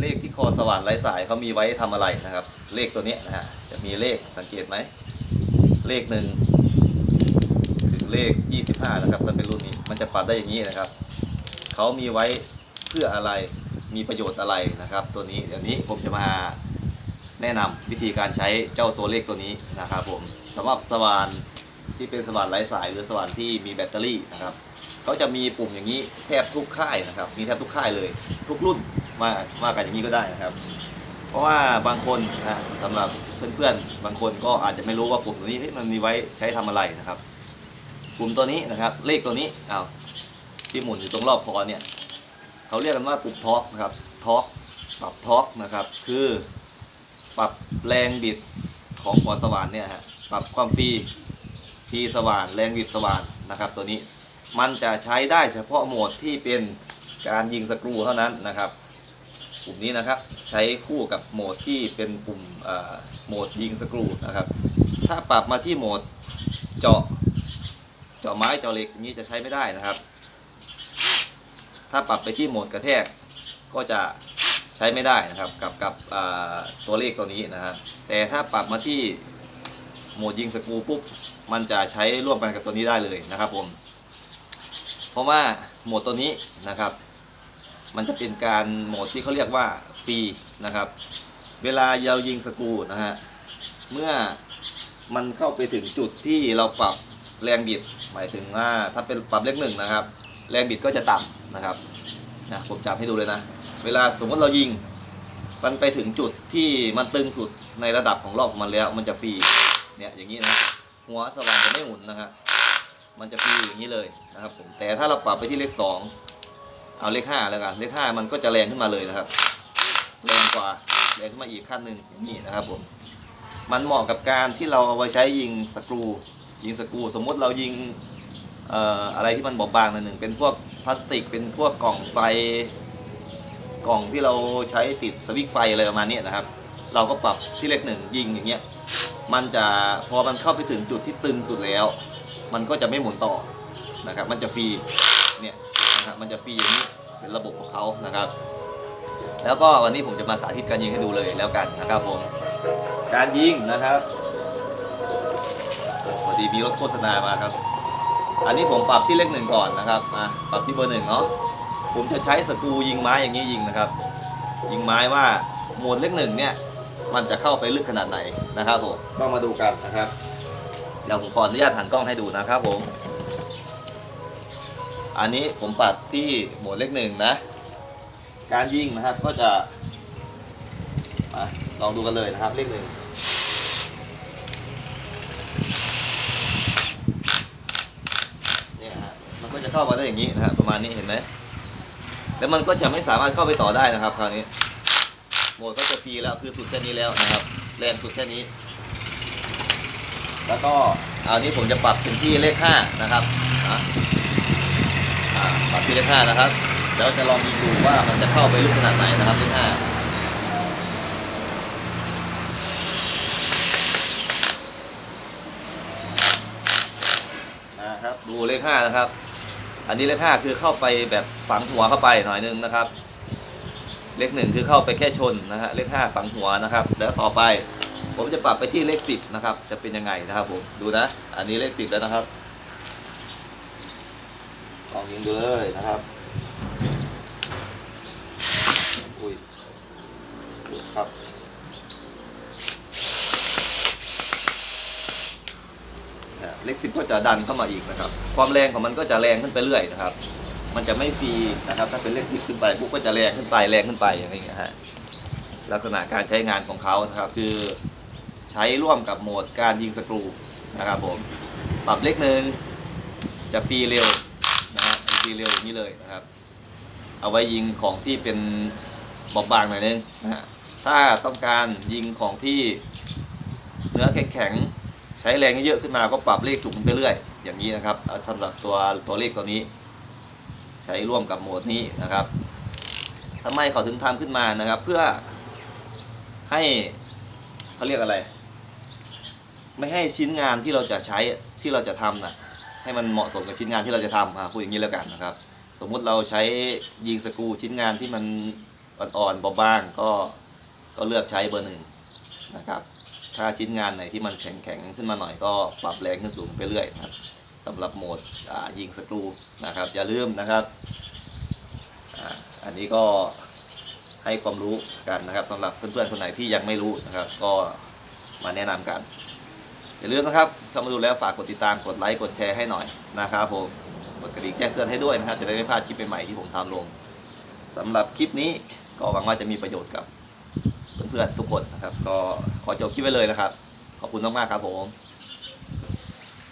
เลขที่คอสว่านไร้สายเขามีไว้ทำอะไรนะครับ เลขตัวนี้นะฮะจะมีเลขสังเกตไหมเลขหนึ่งถึงเลข 25 นะครับถ้าเป็นรุ่นนี้มันจะปรับได้อย่างนี้นะครับเขามีไว้เพื่ออะไรมีประโยชน์อะไรนะครับ ตัวนี้เดี๋ยวนี้ผมจะมาแนะนำวิธีการใช้เจ้าตัวเลขตัวนี้นะครับผมสำหรับสว่านที่เป็นสว่านไร้สายหรือสว่านที่มีแบตเตอรี่นะครับเขาจะมีปุ่มอย่างนี้แทบทุกค่ายนะครับ มีแทบทุกค่ายเลย ทุกรุ่น มามากันอย่างนี้ก็ได้นะครับ เพราะว่าบางคนนะสำหรับเพื่อนๆบางคนก็อาจจะไม่รู้ว่าปุ่มตัวนี้มันมีไว้ใช้ทำอะไรนะครับ ปุ่มตัวนี้นะครับ เลขตัวนี้อ้าวที่หมุนอยู่ตรงรอบคอเนี่ยเขาเรียกกันว่าปุ่มทอร์กนะครับทอร์กปรับทอร์กนะครับ คือปรับแรงบิดของหัวสว่านเนี่ยฮะปรับความฟรีฟรีสว่านแรงบิดสว่านนะครับ ตัวนี้มันจะใช้ได้เฉพาะโหมดที่เป็นการยิงสกรูเท่านั้นนะครับ ปุ่มนี้นะครับ ใช้คู่กับโหมดที่เป็นปุ่มโหมดยิงสกรูนะครับ ถ้าปรับมาที่โหมดเจาะเจาะไม้เจาะเหล็กอย่างนี้จะใช้ไม่ได้นะครับ ถ้าปรับไปที่โหมดกระแทกก็จะใช้ไม่ได้นะครับกับกับตัวเลขตัวนี้นะครับ แต่ถ้าปรับมาที่โหมดยิงสกรูปุ๊บมันจะใช้ร่วมกันกับตัวนี้ได้เลยนะครับผมเพราะว่าโหมดตัวนี้นะครับ มันจะเป็นการโหมดที่เขาเรียกว่าฟรีนะครับ เวลาเรายิงสกูนะฮะเมื่อมันเข้าไปถึงจุดที่เราปรับแรงบิดหมายถึงว่าถ้าเป็นปรับเลขหนึ่งนะครับ แรงบิดก็จะต่ำนะครับนะผมจับให้ดูเลยนะ เวลาสมมติเรายิง มันไปถึงจุดที่มันตึงสุดในระดับของรอบมันแล้ว มันจะฟรีเนี่ยอย่างนี้นะหัวสว่านจะไม่หมุนนะครับมันจะฟรีอย่างนี้เลยนะครับผมแต่ถ้าเราปรับไปที่เลขสอง เอาเลขห้าแล้วกันเลขห้ามันก็จะแรงขึ้นมาเลยนะครับ แรงกว่าแรงขึ้นมาอีกขั้นหนึ่งอย่างนี้นะครับผมมันเหมาะกับการที่เราเอาไว้ใช้ยิงสกรู ยิงสกรู สมมติเรายิงอะไรที่มันบอบบางหนึ่งเป็นพวกพลาสติกเป็นพวกกล่องไฟกล่องที่เราใช้ติดสวิตช์ไฟอะไรประมาณนี้นะครับ เราก็ปรับที่เลขหนึ่งยิงอย่างเงี้ยมันจะพอมันเข้าไปถึงจุดที่ตึงสุดแล้ว มันก็จะไม่หมุนต่อนะครับ มันจะฟรีเนี่ย นะครับมันจะฟรีอย่างนี้เป็นระบบของเขานะครับ แล้วก็วันนี้ผมจะมาสาธิตการยิงให้ดูเลยแล้วกันนะครับผมการยิงนะครับพอดีมีรถโฆษณามาครับ อันนี้ผมปรับที่เลขหนึ่งก่อนนะครับอะปรับที่เบอร์หนึ่งเนาะผมจะใช้สกูยิงไม้อย่างนี้ยิงนะครับ ยิงไม้ว่าโหมดเลขหนึ่งเนี่ยมันจะเข้าไปลึกขนาดไหนนะครับผมต้องมาดูกันนะครับเดี๋ยวผมขออนุญาตหันกล้องให้ดูนะครับผม อันนี้ผมปัดที่โหมดเลขหนึ่งนะ การยิงนะครับก็จะมาลองดูกันเลยนะครับเลขหนึ่งเนี่ยฮะมันก็จะเข้ามาได้อย่างนี้นะฮะประมาณนี้เห็นไหมแล้วมันก็จะไม่สามารถเข้าไปต่อได้นะครับคราวนี้โหมดก็จะฟรีแล้วคือสุดแค่นี้แล้วนะครับ แรงสุดแค่นี้ แล้วก็อันนี้ผมจะปรับถึงที่เลขห้านะครับ ปรับที่เลขห้านะครับเดี๋ยวจะลองยิงดูว่ามันจะเข้าไปลึกขนาดไหนนะครับเลขห้านะครับดูเลขห้านะครับ อันนี้เลขห้าคือเข้าไปแบบฝังหัวเข้าไปหน่อยนึงนะครับ เลขหนึ่งคือเข้าไปแค่ชนนะฮะเลขห้าฝังหัวนะครับ แล้วต่อไป ผมจะปรับไปที่เลขสิบนะครับ จะเป็นยังไงนะครับผมดูนะ อันนี้เลขสิบแล้วนะครับ ลองยิงดูเลยนะครับอุ้ยครับเนี่ยเลขสิบก็จะดันเข้ามาอีกนะครับ ความแรงของมันก็จะแรงขึ้นไปเรื่อยนะครับ มันจะไม่ฟรีนะครับ ถ้าเป็นเลขสิบขึ้นไปปุ๊บก็จะแรงขึ้นไปแรงขึ้นไปอย่างนี้ฮะลักษณะการใช้งานของเขานะครับ คือใช้ร่วมกับโหมดการยิงสกรูนะครับผมปรับเลขหนึ่งจะฟรีเร็ว นะฮะฟรีเร็วอย่างนี้เลยนะครับ เอาไว้ยิงของที่เป็นบอบบางหน่อยนึงนะฮะถ้าต้องการยิงของที่เนื้อแข็งๆใช้แรงเยอะขึ้นมาก็ปรับเลขสูงไปเรื่อยอย่างนี้นะครับเอาสำหรับตัวตัวเลขตัวนี้ ใช้ร่วมกับโหมดนี้นะครับทำไมเขาถึงทำขึ้นมานะครับ เพื่อให้เขาเรียกอะไร ไม่ให้ชิ้นงานที่เราจะใช้ที่เราจะทำน่ะ ให้มันเหมาะสมกับชิ้นงานที่เราจะทำอะพูดอย่างนี้แล้วกันนะครับ สมมุติเราใช้ยิงสกรูชิ้นงานที่มันอ่อนๆเบาๆก็ก็เลือกใช้เบอร์หนึ่งนะครับถ้าชิ้นงานไหนที่มันแข็งๆขึ้นมาหน่อยก็ปรับแรงขึ้นสูงไปเรื่อยนะครับสำหรับโหมดยิงสกรูนะครับ อย่าลืมนะครับอันนี้ก็ให้ความรู้กันนะครับสำหรับเพื่อนๆคนไหนที่ยังไม่รู้นะครับ ก็มาแนะนำกัน อย่าลืมนะครับเข้ามาดูแล้วฝากกดติดตามกดไลค์กดแชร์ให้หน่อยนะครับผมกดกระดิ่งแจ้งเตือนให้ด้วยนะครับ จะได้ไม่พลาดคลิปใหม่ๆที่ผมทำลงสำหรับคลิปนี้ก็หวังว่าจะมีประโยชน์กับเพื่อนๆทุกคนนะครับ ก็ขอจบคลิปไว้เลยนะครับ ขอบคุณมากๆครับผม